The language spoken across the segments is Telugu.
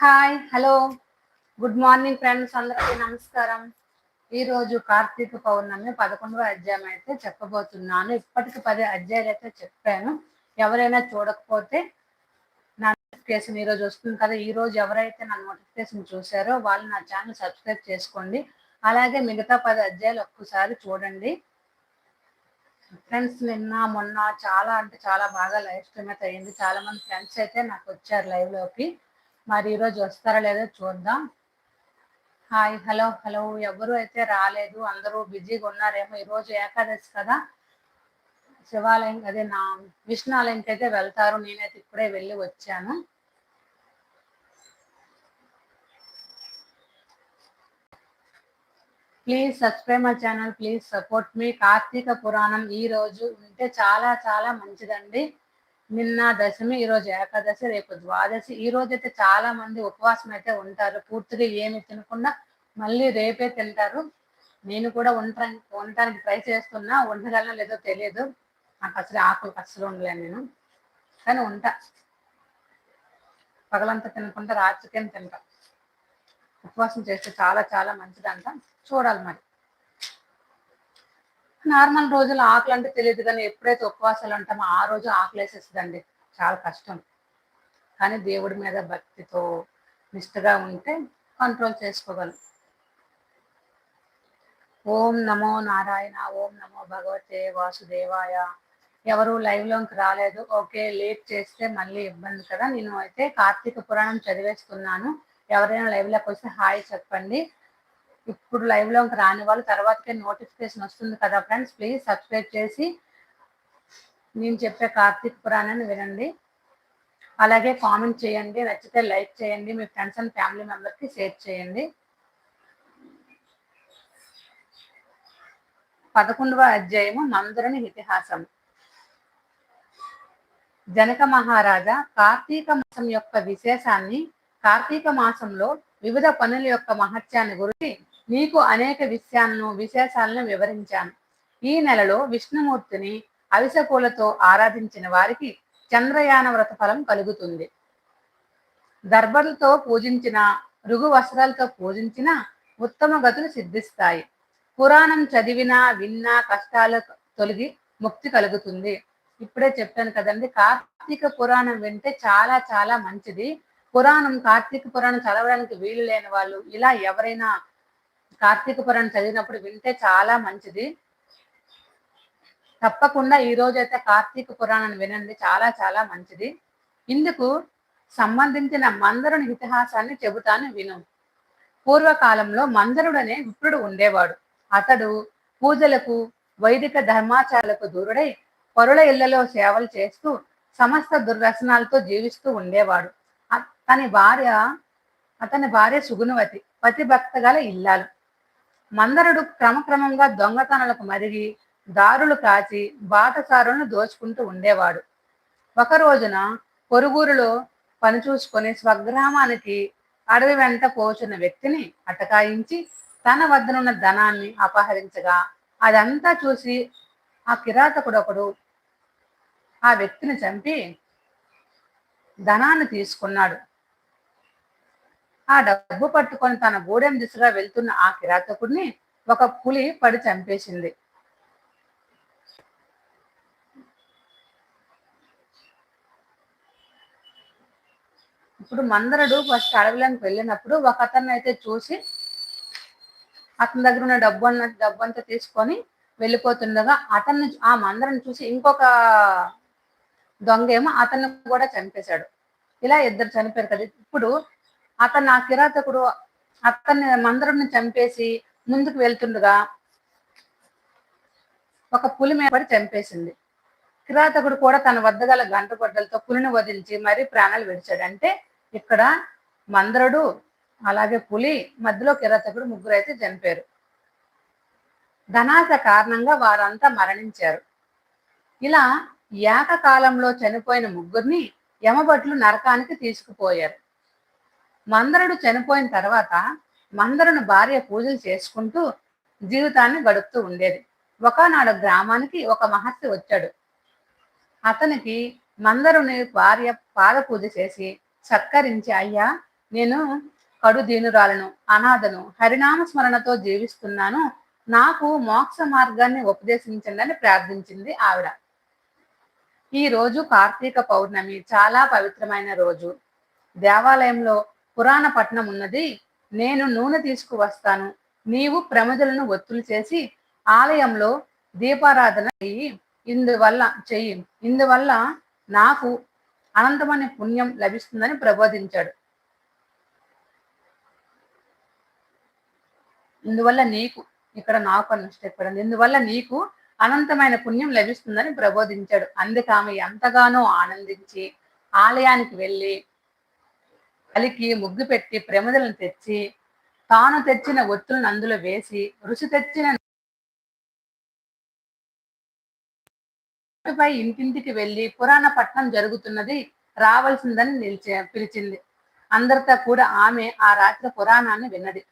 Hi hello good morning friends అందరికీ నమస్కారం. ఈరోజు కార్తీక పౌర్ణమి పదకొండవ అధ్యాయం అయితే చెప్పబోతున్నాను. ఇప్పటికి పది అధ్యాయులు అయితే చెప్పాను. ఎవరైనా చూడకపోతే నా నోటిఫికేషన్ ఈరోజు వస్తుంది కదా. ఈ రోజు ఎవరైతే నా నోటిఫికేషన్ చూసారో వాళ్ళు నా ఛానల్ సబ్స్క్రైబ్ చేసుకోండి. అలాగే మిగతా పది అధ్యాయులు ఒక్కసారి చూడండి. ఫ్రెండ్స్ నిన్న మొన్న చాలా అంటే చాలా బాగా లైవ్ స్ట్రీమ్ అయితే అయింది. చాలా మంది ఫ్రెండ్స్ అయితే నాకు వచ్చారు లైవ్లోకి. మరి ఈరోజు వస్తారా లేదో చూద్దాం. Hi hello hello. ఎవరు అయితే రాలేదు అందరూ బిజీగా ఉన్నారేమో ఈరోజు ఏకాదశి కదా. శివాలయం అదే నా విష్ణాలయంకి అయితే వెళ్తారు. నేనైతే ఇప్పుడే వెళ్ళి వచ్చాను. Please subscribe my channel please support మీ కార్తీక పురాణం ఈ రోజు ఉంటే చాలా చాలా మంచిదండి. నిన్న దశమి ఈ రోజు ఏకాదశి రేపు ద్వాదశి. ఈ రోజు అయితే చాలా మంది ఉపవాసం అయితే ఉంటారు. పూర్తిగా ఏమి తినకుండా మళ్ళీ రేపే తింటారు. నేను కూడా ఉండటానికి ఉండటానికి ట్రై చేస్తున్నా. ఉండగలనో లేదో తెలియదు నాకు అసలు ఆకులు అసలు ఉండలేను నేను. కానీ ఉంటా పగలంతా తినకుండా రాత్రికేం తింటా. ఉపవాసం చేస్తే చాలా చాలా మంచిదంట. చూడాలి మరి. నార్మల్ రోజులు ఆకలి అంటే తెలియదు కానీ ఎప్పుడైతే ఉపవాసాలు ఉంటామో ఆ రోజు ఆకలేసేస్తుందండి చాలా కష్టం. కానీ దేవుడి మీద భక్తితో నిష్ఠగా ఉంటే కంట్రోల్ చేసుకోగలం. ఓం నమో నారాయణ ఓం నమో భగవతే వాసుదేవాయ. ఎవరు లైవ్లోకి రాలేదు. ఓకే లేట్ చేస్తే మళ్ళీ ఇబ్బంది కదా. నేను అయితే కార్తీక పురాణం చదివేస్తున్నాను. ఎవరైనా లైవ్లోకి వస్తే హాయ్ చెప్పండి. ఇప్పుడు లైవ్లోకి రాని వాళ్ళు తర్వాతకే నోటిఫికేషన్ వస్తుంది కదా ఫ్రెండ్స్ ప్లీజ్ సబ్స్క్రైబ్ చేసి నేను చెప్పే కార్తీక పురాణాన్ని వినండి. అలాగే కామెంట్ చేయండి నచ్చితే లైక్ చేయండి మీ ఫ్రెండ్స్ అండ్ ఫ్యామిలీ మెంబర్కి షేర్ చేయండి. పదకొండవ అధ్యాయము మందురని ఇతిహాసం జనక మహారాజా కార్తీక మాసం యొక్క విశేషాన్ని కార్తీక మాసంలో వివిధ పనుల యొక్క మహత్యాన్ని గురించి నీకు అనేక విషయాలను విశేషాలను వివరించాను. ఈ నెలలో విష్ణుమూర్తిని అవిసపూలతో ఆరాధించిన వారికి చంద్రయాన వ్రత ఫలం కలుగుతుంది. దర్భలతో పూజించిన రుగు వస్త్రాలతో పూజించిన ఉత్తమ గతులు సిద్ధిస్తాయి. పురాణం చదివినా విన్నా కష్టాలు తొలగి ముక్తి కలుగుతుంది. ఇప్పుడే చెప్పాను కదండి కార్తీక పురాణం వింటే చాలా చాలా మంచిది. పురాణం కార్తీక పురాణం చదవడానికి వీలు లేని వాళ్ళు ఇలా ఎవరైనా కార్తీక పురాణం చదివినప్పుడు వింటే చాలా మంచిది. తప్పకుండా ఈ రోజు అయితే కార్తీక పురాణాన్ని వినండి. చాలా చాలా మంచిది. ఇందుకు సంబంధించిన మందరుని ఇతిహాసాన్ని చెబుతాను విను. పూర్వకాలంలో మందరుడనే విప్రుడు ఉండేవాడు. అతడు పూజలకు వైదిక ధర్మాచారాలకు దూరుడై పరుల ఇళ్ళలో సేవలు చేస్తూ సమస్త దుర్వ్యసనాలతో జీవిస్తూ ఉండేవాడు. అతని భార్య అతని భార్య సుగుణవతి పతిభక్త గల ఇల్లాలు. మందరుడు క్రమక్రమంగా దొంగతనాలకు మరిగి దారులు కాచి బాటసారులను దోచుకుంటూ ఉండేవాడు. ఒక రోజున పొరుగురులో పనిచూసుకొని స్వగ్రామానికి అడవి వెంట పోచున్న వ్యక్తిని అటకాయించి తన వద్దనున్న ధనాన్ని అపహరించగా అదంతా చూసి ఆ కిరాతకుడు ఒకడు ఆ వ్యక్తిని చంపి ధనాన్ని తీసుకున్నాడు. ఆ డబ్బు పట్టుకొని తన గూడెం దిశగా వెళ్తున్న ఆ కిరాతకుడిని ఒక పులి పడి చంపేసింది. ఇప్పుడు మందరుడు ఫస్ట్ అడవిలోకి వెళ్ళినప్పుడు ఒక అతన్ని అయితే చూసి అతని దగ్గర ఉన్న డబ్బు అన్న డబ్బు అంతా తీసుకొని వెళ్ళిపోతుండగా అతన్ని ఆ మందరని చూసి ఇంకొక దొంగ ఏమో అతన్ని కూడా చంపేశాడు. ఇలా ఇద్దరు చనిపోయారు కదా. ఇప్పుడు అతను ఆ కిరాతకుడు అతన్ని మందరుని చంపేసి ముందుకు వెళ్తుండగా ఒక పులి మేపడి చంపేసింది. కిరాతకుడు కూడా తన వద్ద గల గంటగొడ్డలతో పులిని వదిలించి మరీ ప్రాణాలు విడిచాడు. అంటే ఇక్కడ మందరుడు అలాగే పులి మధ్యలో కిరాతకుడు ముగ్గురు అయితే చంపారు ధనాశ కారణంగా వారంతా మరణించారు. ఇలా ఏకకాలంలో చనిపోయిన ముగ్గురిని యమభట్లు నరకానికి తీసుకుపోయారు. మందరుడు చనిపోయిన తర్వాత మందరుని భార్య పూజలు చేసుకుంటూ జీవితాన్ని గడుపుతూ ఉండేది. ఒకనాడు గ్రామానికి ఒక మహర్షి వచ్చాడు. అతనికి మందరుని భార్య పాద పూజ చేసి సత్కరించి అయ్యా నేను కడు దీనురాలను అనాథను హరినామ స్మరణతో జీవిస్తున్నాను. నాకు మోక్ష మార్గాన్ని ఉపదేశించండి ప్రార్థించింది ఆవిడ. ఈ రోజు కార్తీక పౌర్ణమి చాలా పవిత్రమైన రోజు. దేవాలయంలో పురాణ పట్నం ఉన్నది. నేను నూనె తీసుకువస్తాను. నీవు ప్రమజలను ఒత్తులు చేసి ఆలయంలో దీపారాధన చెయ్యి. ఇందువల్ల చెయ్యి. ఇందువల్ల నాకు అనంతమైన పుణ్యం లభిస్తుందని ప్రబోధించాడు ఇందువల్ల నీకు ఇక్కడ నాకు అన్న స్టెప్ ఇందువల్ల నీకు అనంతమైన పుణ్యం లభిస్తుందని ప్రబోధించాడు అందుకు ఆమె ఎంతగానో ఆనందించి ఆలయానికి వెళ్ళి కలికి ముగ్గు పెట్టి ప్రమిదలను తెచ్చి తాను తెచ్చిన ఒత్తులను అందులో వేసి రుచి తెచ్చిన పై ఇంటింటికి వెళ్ళి పురాణ పట్టణం జరుగుతున్నది రావాల్సిందని నిలిచే పిలిచింది. అందరితో కూడా ఆమె ఆ రాత్రి పురాణాన్ని విన్నది.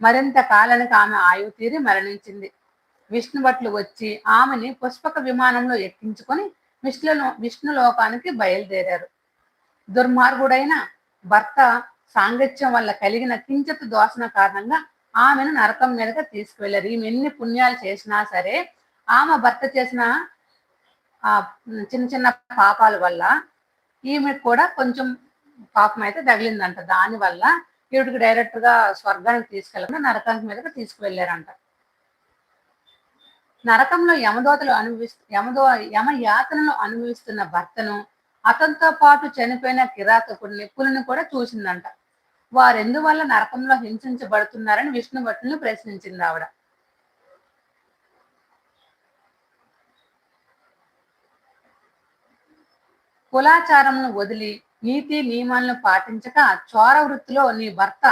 మరింత కాలానికి ఆమె ఆయువు తీరి మరణించింది. విష్ణు భట్లు వచ్చి ఆమెని పుష్పక విమానంలో ఎక్కించుకొని విష్ణులో విష్ణు లోకానికి బయలుదేరారు. దుర్మార్గుడైన భర్త సాంగత్యం వల్ల కలిగిన కించత్ దోషణ కారణంగా ఆమెను నరకం మీదగా తీసుకువెళ్ళారు. ఈమె ఎన్ని పుణ్యాలు చేసినా సరే ఆమె భర్త చేసిన ఆ చిన్న చిన్న పాపాల వల్ల ఈమె కూడా కొంచెం పాపం అయితే తగిలిందంట. దాని వల్ల ఈవిడికి డైరెక్ట్గా స్వర్గానికి తీసుకెళ్ళకుండా నరకానికి మీదగా తీసుకువెళ్ళారంట. నరకంలో యమదోతలు అనుభవిస్తు యమదో యమ యాతనలు అనుభవిస్తున్న భర్తను అతనితో పాటు చనిపోయిన కిరాతకుడిని పులిని కూడా చూసిందంట. వారెందువల్ల నరకంలో హింసించబడుతున్నారని విష్ణు ప్రశ్నించింది ఆవిడ. కులాచారమును వదిలి నీతి నియమాలను పాటించక చోర వృత్తిలో నీ భర్త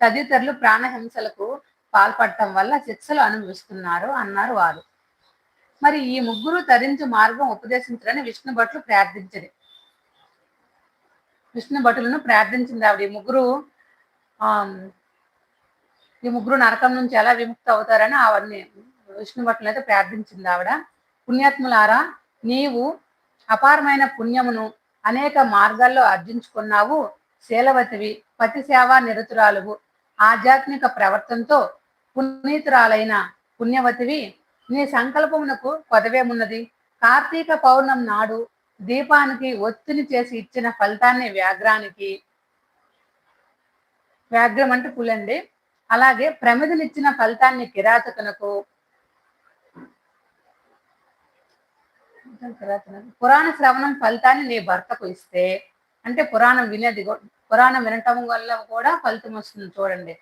తదితరులు ప్రాణహింసలకు పాల్పడటం వల్ల శిక్షలు అనుభవిస్తున్నారు అన్నారు వారు. మరి ఈ ముగ్గురు తరించి మార్గం ఉపదేశించాలని విష్ణు భట్లు ప్రార్థించింది విష్ణు భటులను ప్రార్థించింది ఆవిడ. ఈ ముగ్గురు ఆ ఈ ముగ్గురు నరకం నుంచి ఎలా విముక్తి అవుతారని ఆవిడని విష్ణు భటులను అయితే ప్రార్థించింది ఆవిడ. పుణ్యాత్ములారా నీవు అపారమైన పుణ్యమును అనేక మార్గాల్లో అర్జించుకున్నావు శీలవతివి పతి సేవా నిరతురాలువు. ఆధ్యాత్మిక ప్రవర్తనతో పునీతురాలైన పుణ్యవతివి నీ సంకల్పమునకు పదవేమున్నది కార్తీక పౌర్ణం నాడు దీపానికి ఒత్తిని చేసి ఇచ్చిన ఫలితాన్ని వ్యాఘ్రానికి వ్యాఘ్రం అంటే పులండి. అలాగే ప్రమిదనిచ్చిన ఫలితాన్ని కిరాతకునకు పురాణ శ్రవణం ఫలితాన్ని నీ భర్తకు ఇస్తే అంటే పురాణం వినేది పురాణం వినటం వల్ల కూడా ఫలితం వస్తుంది చూడండి.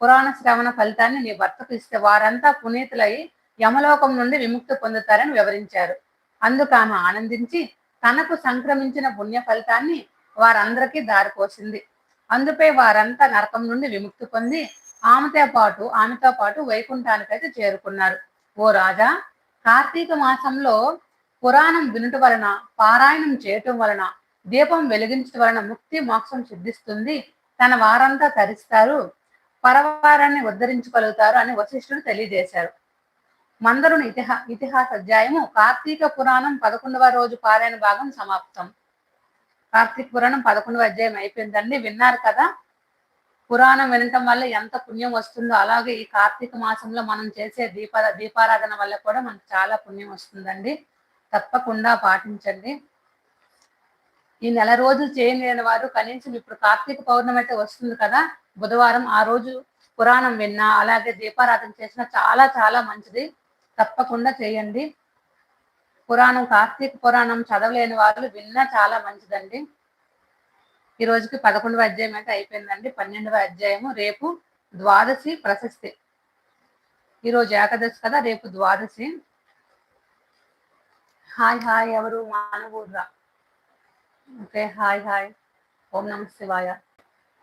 పురాణ శ్రవణ ఫలితాన్ని నీ భర్తకు ఇస్తే వారంతా పునీతులై యమలోకం నుండి విముక్తి పొందుతారని వివరించారు. అందుకు ఆమె ఆనందించి తనకు సంక్రమించిన పుణ్య ఫలితాన్ని వారందరికీ దారిపోసింది అందుపై వారంతా నరకం నుండి విముక్తి పొంది ఆమెతో పాటు ఆమెతో పాటు వైకుంఠానికైతే చేరుకున్నారు. ఓ రాజా కార్తీక మాసంలో పురాణం వినుట వలన పారాయణం చేయటం వలన దీపం వెలిగించడం వలన ముక్తి మోక్షం సిద్ధిస్తుంది. తన వారంతా తరిస్తారు. పరవారాన్ని ఉద్ధరించగలుగుతారు అని వశిష్ఠుడు తెలియజేశారు. మందరుని ఇతిహా ఇతిహాస అధ్యాయము కార్తీక పురాణం పదకొండవ రోజు పారాయణ భాగం సమాప్తం. కార్తీక పురాణం పదకొండవ అధ్యాయం అయిపోయిందండి. విన్నారు కదా? పురాణం వినటం వల్ల ఎంత పుణ్యం వస్తుందో అలాగే ఈ కార్తీక మాసంలో మనం చేసే దీప దీపారాధన వల్ల కూడా మనకు చాలా పుణ్యం వస్తుందండి. తప్పకుండా పాటించండి. ఈ నెల రోజులు చేయలేని వారు కనీసం ఇప్పుడు కార్తీక పౌర్ణమి అయితే వస్తుంది కదా? బుధవారం ఆ రోజు పురాణం విన్నా అలాగే దీపారాధన చేసినా చాలా చాలా మంచిది. తప్పకుండా చేయండి. పురాణం కార్తీక పురాణం చదవలేని వాళ్ళు విన్నా చాలా మంచిదండి. ఈ రోజుకి పదకొండవ అధ్యాయం అయితే అయిపోయిందండి. పన్నెండవ అధ్యాయము రేపు ద్వాదశి ప్రశస్తి. ఈరోజు ఏకాదశి కదా రేపు ద్వాదశి. హాయ్ హాయ్ ఎవరు? మానవూర్రా ఓకే హాయ్ హాయ్. ఓం నమ శివాయ.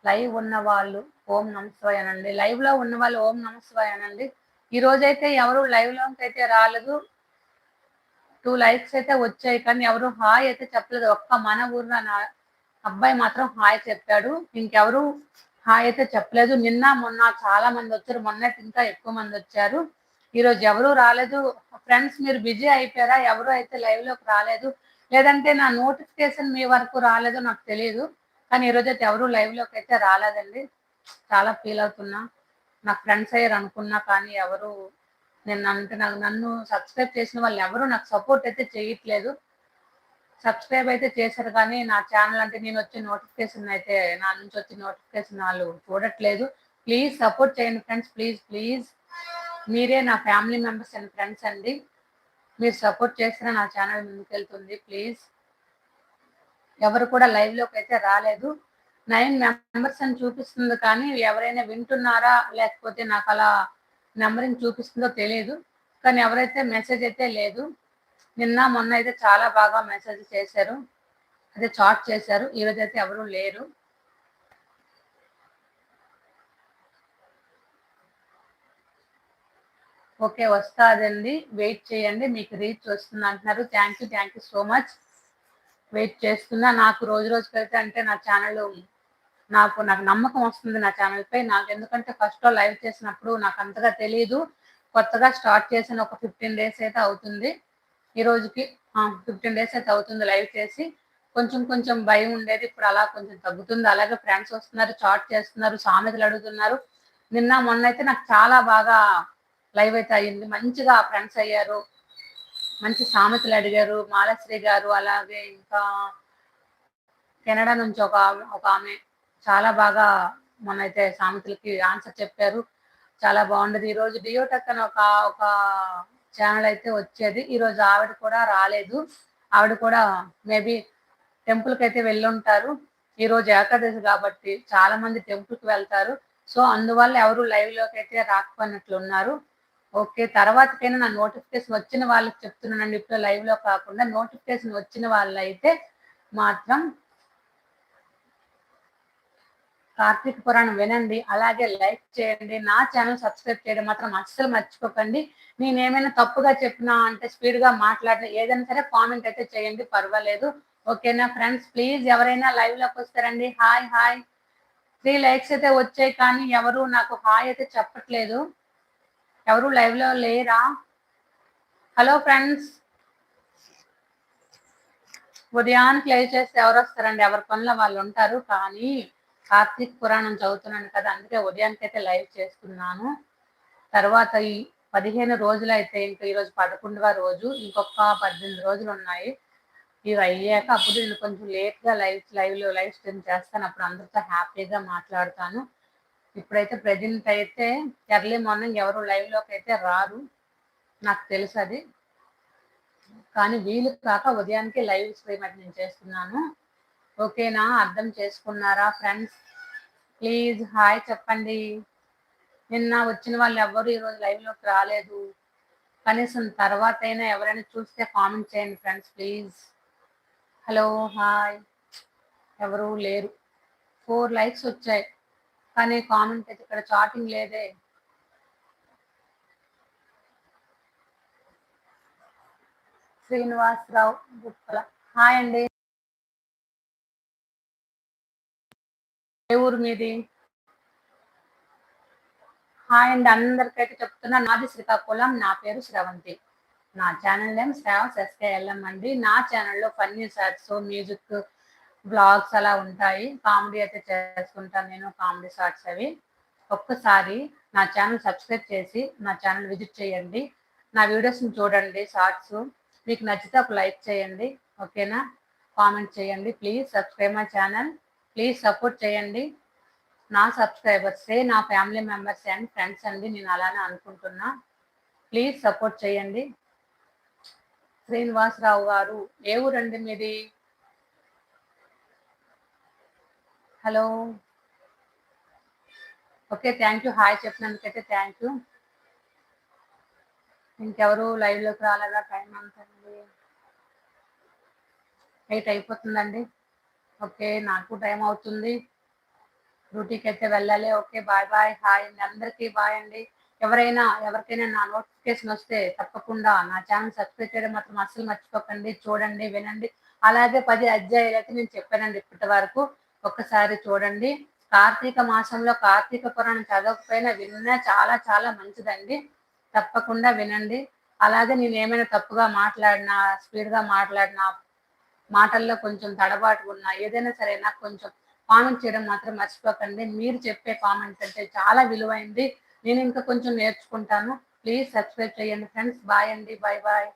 లైవ్ ఉన్న వాళ్ళు ఓం నమ శివాయ అనండి. లైవ్లో ఉన్న వాళ్ళు ఓం నమ శివాయ అనండి. ఈ రోజైతే ఎవరు లైవ్లోకి అయితే రాలేదు. టూ లైక్స్ అయితే వచ్చాయి కానీ ఎవరు హాయ్ అయితే చెప్పలేదు. ఒక్క మన ఊర్లో నా అబ్బాయి మాత్రం హాయ్ చెప్పాడు. ఇంకెవరు హాయ్ అయితే చెప్పలేదు. నిన్న మొన్న చాలా మంది వచ్చారు. మొన్న ఇంకా ఎక్కువ మంది వచ్చారు. ఈరోజు ఎవరు రాలేదు. ఫ్రెండ్స్ మీరు బిజీ అయిపోయారా? ఎవరు అయితే లైవ్లోకి రాలేదు? లేదంటే నా నోటిఫికేషన్ మీ వరకు రాలేదు నాకు తెలియదు కానీ ఈరోజు అయితే ఎవరు లైవ్లోకి అయితే రాలేదండి. చాలా ఫీల్ అవుతున్నా. నా ఫ్రెండ్స్ అయ్యారు అనుకున్నా కానీ ఎవరు నేను అంటే నాకు నన్ను సబ్స్క్రైబ్ చేసిన వాళ్ళు ఎవరు నాకు సపోర్ట్ అయితే చేయట్లేదు. సబ్స్క్రైబ్ అయితే చేశారు కానీ నా ఛానల్ అంటే నేను వచ్చే నోటిఫికేషన్ అయితే నా నుంచి వచ్చే నోటిఫికేషన్ వాళ్ళు చూడట్లేదు. ప్లీజ్ సపోర్ట్ చేయండి ఫ్రెండ్స్ ప్లీజ్ ప్లీజ్ మీరే నా ఫ్యామిలీ మెంబర్స్ అండ్ ఫ్రెండ్స్ అండి. మీరు సపోర్ట్ చేస్తే నా ఛానల్ ముందుకెళ్తుంది ప్లీజ్ ఎవరు కూడా లైవ్లోకి అయితే రాలేదు. నైన్ మెంబర్స్ అని చూపిస్తుంది కానీ ఎవరైనా వింటున్నారా? లేకపోతే నాకు అలా నెంబరింగ్ చూపిస్తుందో తెలియదు కానీ ఎవరైతే మెసేజ్ అయితే లేదు. నిన్న మొన్న అయితే చాలా బాగా మెసేజ్ చేశారు. అదే చాట్ చేశారు. ఈరోజు అయితే ఎవరు లేరు. ఓకే వస్తాదండి. వెయిట్ చేయండి. మీకు రీచ్ వస్తుంది అంటున్నారు. Thank you thank you so much. Wait చేస్తున్నా. నాకు రోజు రోజుకైతే అంటే నా ఛానల్ నాకు నాకు నమ్మకం వస్తుంది నా ఛానల్ పై. నాకు ఎందుకంటే ఫస్ట్ లైవ్ చేసినప్పుడు నాకు అంతగా తెలియదు కొత్తగా స్టార్ట్ చేసిన ఒక ఫిఫ్టీన్ డేస్ అయితే అవుతుంది. ఈ రోజుకి ఫిఫ్టీన్ డేస్ అయితే అవుతుంది లైవ్ చేసి. కొంచెం కొంచెం భయం ఉండేది. ఇప్పుడు అలా కొంచెం తగ్గుతుంది. అలాగే ఫ్రెండ్స్ వస్తున్నారు చాట్ చేస్తున్నారు సామెతలు అడుగుతున్నారు. నిన్న మొన్న అయితే నాకు చాలా బాగా లైవ్ అయితే అయ్యింది. మంచిగా ఫ్రెండ్స్ అయ్యారు. మంచి సామెతలు అడిగారు. మాలశ్రీ గారు అలాగే ఇంకా కెనడా నుంచి ఒక ఒక ఆమె చాలా బాగా మొన్నైతే సామెతలకి ఆన్సర్ చెప్పారు. చాలా బాగుండేది. ఈ రోజు డియోటెక్ అని ఒక ఒక ఛానల్ అయితే వచ్చేది. ఈ రోజు ఆవిడ కూడా రాలేదు. ఆవిడ కూడా మేబీ టెంపుల్కి అయితే వెళ్ళుంటారు. ఈ రోజు ఏకాదశి కాబట్టి చాలా మంది టెంపుల్కి వెళ్తారు. సో అందువల్ల ఎవరు లైవ్లోకి అయితే రాకపోయినట్లు ఉన్నారు. ఓకే తర్వాతకైనా నా నోటిఫికేషన్ వచ్చిన వాళ్ళకి చెప్తున్నానండి. ఇప్పుడు లైవ్లో కాకుండా నోటిఫికేషన్ వచ్చిన వాళ్ళు అయితే మాత్రం కార్తీక పురాణం వినండి అలాగే లైక్ చేయండి. నా ఛానల్ సబ్స్క్రైబ్ చేయడం మాత్రం అస్సలు మర్చిపోకండి. నేను ఏమైనా తప్పుగా చెప్పినా అంటే స్పీడ్గా ఏదైనా సరే కామెంట్ అయితే చేయండి పర్వాలేదు. ఓకేనా ఫ్రెండ్స్ ప్లీజ్ ఎవరైనా లైవ్లోకి వస్తారండి. హాయ్ హాయ్ త్రీ లైక్స్ అయితే వచ్చాయి కానీ ఎవరు నాకు హాయ్ అయితే చెప్పట్లేదు. ఎవరు లైవ్లో లేరా? హలో ఫ్రెండ్స్ ఉదయానికి లైవ్ చేస్తే ఎవరు వస్తారండి? ఎవరి పనుల వాళ్ళు ఉంటారు కానీ కార్తీక్ పురాణం చదువుతున్నాను కదా అందుకే ఉదయానికి అయితే లైవ్ చేస్తున్నాను. తర్వాత ఈ పదిహేను రోజులు అయితే ఇంకా ఈరోజు పదకొండవ రోజు ఇంకొక పద్దెనిమిది రోజులు ఉన్నాయి. ఇవి అయ్యాక అప్పుడు నేను కొంచెం లేట్గా లైవ్ లైవ్లో లైవ్ స్ట్రీమ్ చేస్తాను. అప్పుడు అందరితో హ్యాపీగా మాట్లాడతాను. ఇప్పుడైతే ప్రజెంట్ అయితే ఎర్లీ మార్నింగ్ ఎవరు లైవ్లోకి అయితే రారు నాకు తెలుసు అది. కానీ వీలు కాక ఉదయానికి లైవ్ స్ట్రీమ్ అయితే నేను చేస్తున్నాను. ఓకేనా? అర్థం చేసుకున్నారా ఫ్రెండ్స్? ప్లీజ్ హాయ్ చెప్పండి. నిన్న వచ్చిన వాళ్ళు ఎవరు ఈరోజు లైవ్లోకి రాలేదు. కనీసం తర్వాత అయినా ఎవరైనా చూస్తే కామెంట్ చేయండి ఫ్రెండ్స్ ప్లీజ్. Hello hi. ఎవరు లేరు. ఫోర్ లైక్స్ వచ్చాయి కానీ కామెంట్ అయితే ఇక్కడ చాటింగ్ లేదే. శ్రీనివాసరావు గుప్పల. హాయ్ అండి. ఏ ఊరు మీది? హాయ్ అండి అందరికైతే చెప్తున్నా నాది శ్రీకాకుళం నా పేరు శ్రవంతి. నా ఛానల్ నేమ్ శ్రావస్ ఎస్కేఎల్ఎం అండి. నా ఛానల్లో ఫన్నీ షార్ట్స్ మ్యూజిక్ బ్లాగ్స్ అలా ఉంటాయి. కామెడీ అయితే చేసుకుంటాను నేను కామెడీ షార్ట్స్ అవి. ఒక్కసారి నా ఛానల్ సబ్స్క్రైబ్ చేసి నా ఛానల్ విజిట్ చేయండి. నా వీడియోస్ని చూడండి షార్ట్స్ మీకు నచ్చితే ఒక లైక్ చేయండి ఓకేనా కామెంట్ చేయండి please subscribe my channel please support చేయండి. నా సబ్స్క్రైబర్సే నా ఫ్యామిలీ మెంబర్స్ అండ్ ఫ్రెండ్స్ అండి నేను అలానే అనుకుంటున్నా. ప్లీజ్ సపోర్ట్ చేయండి. శ్రీనివాసరావు గారు ఏ ఊరండి మీది? Hello. Okay thank you. Hi చెప్పినందుకైతే thank you. ఇంకెవరు లైవ్లోకి రాలేదా? టైం అంతండి ఎయిట్ అయిపోతుందండి. ఓకే నాకు టైం అవుతుంది. డ్యూటీకి అయితే వెళ్ళాలి. ఓకే బాయ్ బాయ్ హాయ్ అండి. అందరికీ బాయ్ అండి. ఎవరైనా ఎవరికైనా నా నోటిఫికేషన్ వస్తే తప్పకుండా నా ఛానల్ సబ్స్క్రైబ్ చేయడం మాత్రం అస్సలు మర్చిపోకండి. చూడండి వినండి. అలాగే పది అధ్యాయులు అయితే నేను చెప్పానండి ఇప్పటి వరకు. ఒక్కసారి చూడండి. కార్తీక మాసంలో కార్తీక పురాణం చదవకపోయినా విన్నా చాలా చాలా మంచిదండి. తప్పకుండా వినండి. అలాగే నేను ఏమైనా తప్పుగా మాట్లాడినా స్పీడ్గా మాట్లాడినా మాటల్లో కొంచెం తడబాటు ఉన్నా ఏదైనా సరే నాకు కొంచెం కామెంట్ చేయడం మాత్రం మర్చిపోకండి. మీరు చెప్పే కామెంట్ అంటే చాలా విలువైంది. నేను ఇంకా కొంచెం నేర్చుకుంటాను. ప్లీజ్ సబ్స్క్రైబ్ చేయండి ఫ్రెండ్స్ బాయ్ అండి. Bye bye